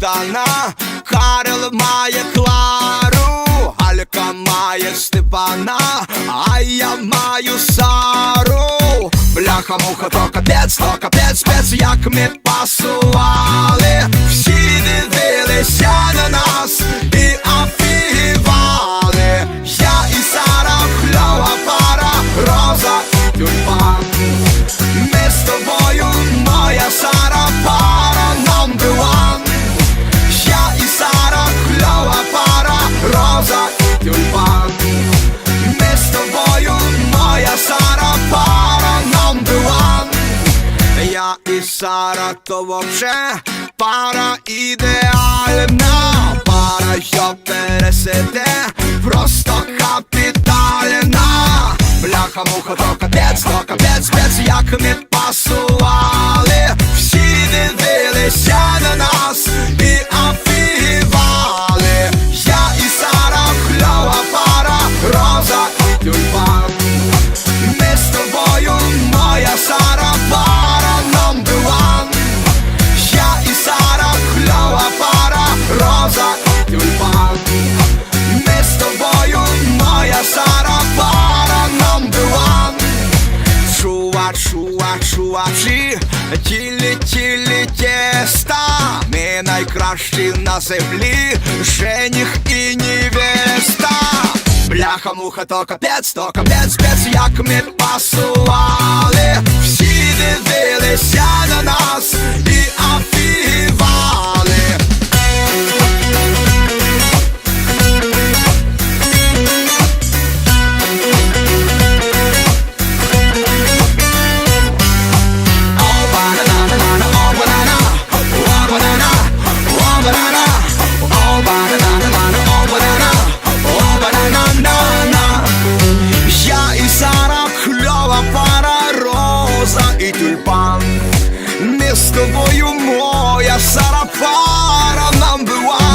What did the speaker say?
Богдана, Карл має Клару, Алька має Степана, а я маю Сару. Бляха муха, то капець, то капець, спец, як ми пасували. І Сара, то вообще пара ідеальна. Пара, що пересиде, просто капітальна. Бляха, муха, то капець, то капець, спец, як ми Чува, чува, чувачі, тілі, тілі тіста. Ми найкращі на землі, жених і невеста. Бляха, муха, то капець, то капець, спец, як ми пасували. Всі дивилися на нас Я і Сара, кльова пара, роза і тюльпан. Ми з тобою моя сарапара нам бива.